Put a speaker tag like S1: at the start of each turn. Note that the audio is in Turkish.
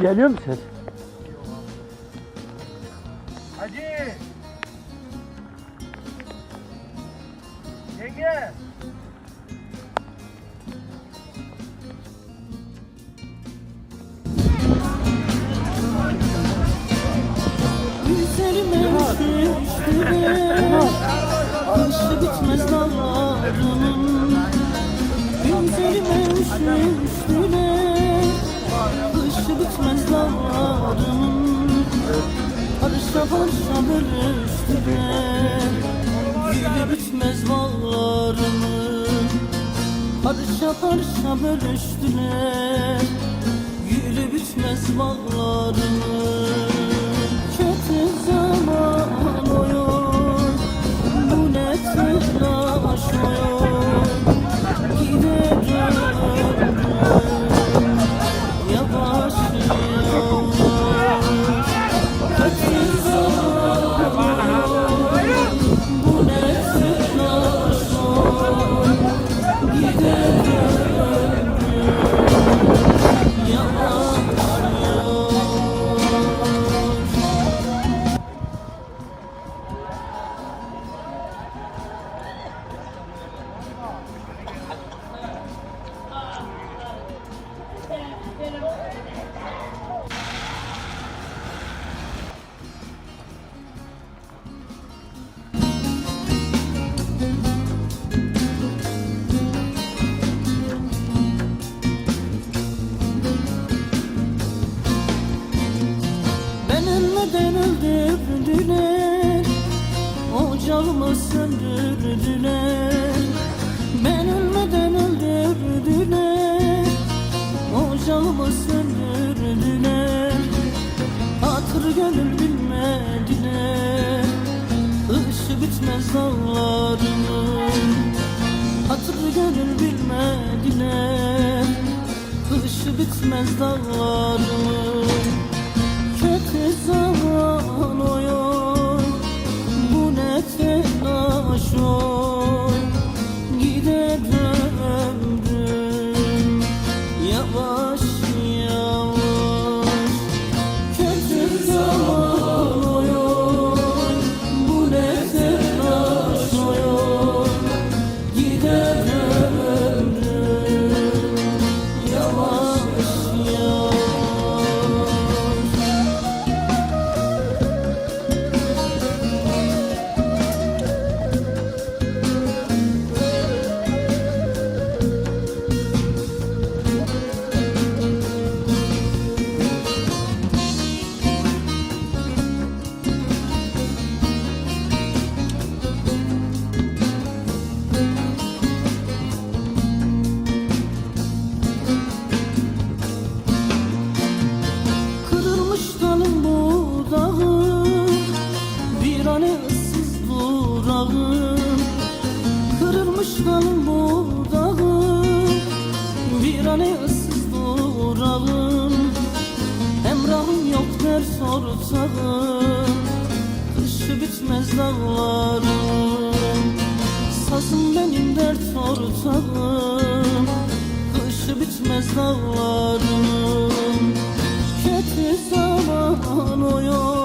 S1: Geliyor mu ses?
S2: Hacı. Yenge.
S3: Üzerime düştüler Kışı bitmez dallarımın Üzerime düştüler Bitmez dallarımın Parça parça bölüştüler Gülü bitmez bağlarımın Parça parça bölüştüler Gülü bitmez bağlarımın Ocağımı söndürdüler. Ben ölmeden öldürdüler. Ocağımı söndürdüler. Hatır gönül bilmediler. Işı bitmez dağlarımın Hatır gönül bilmediler. Kışı bitmez dağlarımın Kötü zaman oyun hoş ortağım Kışı bitmez dağlarım Sazım benim dert ortağım Kışı bitmez dağlarım Kötü zaman oyun